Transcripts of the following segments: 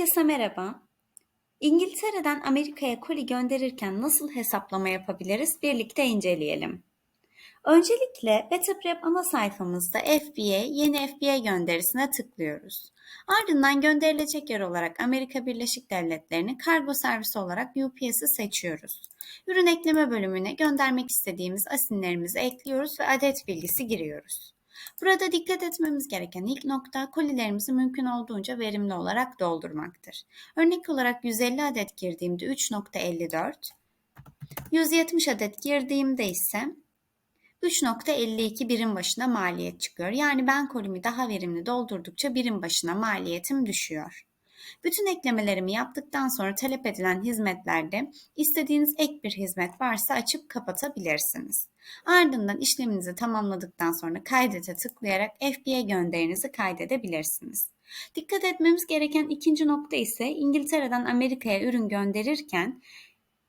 Herkese merhaba. İngiltere'den Amerika'ya koli gönderirken nasıl hesaplama yapabiliriz birlikte inceleyelim. Öncelikle Betaprep ana sayfamızda FBA, yeni FBA gönderisine tıklıyoruz. Ardından gönderilecek yer olarak Amerika Birleşik Devletleri'nin kargo servisi olarak UPS'i seçiyoruz. Ürün ekleme bölümüne göndermek istediğimiz asinlerimizi ekliyoruz ve adet bilgisi giriyoruz. Burada dikkat etmemiz gereken ilk nokta kolilerimizi mümkün olduğunca verimli olarak doldurmaktır. Örnek olarak 150 adet girdiğimde 3.54, 170 adet girdiğimde ise 3.52 birim başına maliyet çıkıyor. Yani ben kolimi daha verimli doldurdukça birim başına maliyetim düşüyor. Bütün eklemelerimi yaptıktan sonra talep edilen hizmetlerde istediğiniz ek bir hizmet varsa açıp kapatabilirsiniz. Ardından işleminizi tamamladıktan sonra kaydete tıklayarak FBA gönderinizi kaydedebilirsiniz. Dikkat etmemiz gereken ikinci nokta ise İngiltere'den Amerika'ya ürün gönderirken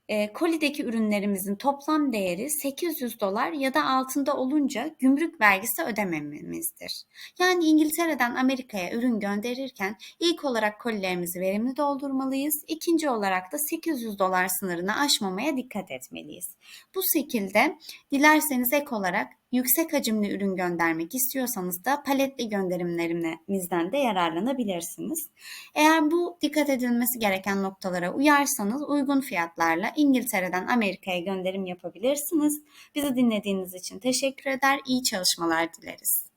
e, kolideki ürünlerimizin toplam değeri 800 dolar ya da altında olunca gümrük vergisi ödemememizdir. Yani İngiltere'den Amerika'ya ürün gönderirken ilk olarak kolilerimizi verimli doldurmalıyız. İkinci olarak da 800 dolar sınırını aşmamaya dikkat etmeliyiz. Bu şekilde dilerseniz ek olarak yüksek hacimli ürün göndermek istiyorsanız da paletli gönderimlerimizden de yararlanabilirsiniz. Eğer bu dikkat edilmesi gereken noktalara uyarsanız uygun fiyatlarla İngiltere'den Amerika'ya gönderim yapabilirsiniz. Bizi dinlediğiniz için teşekkür eder, iyi çalışmalar dileriz.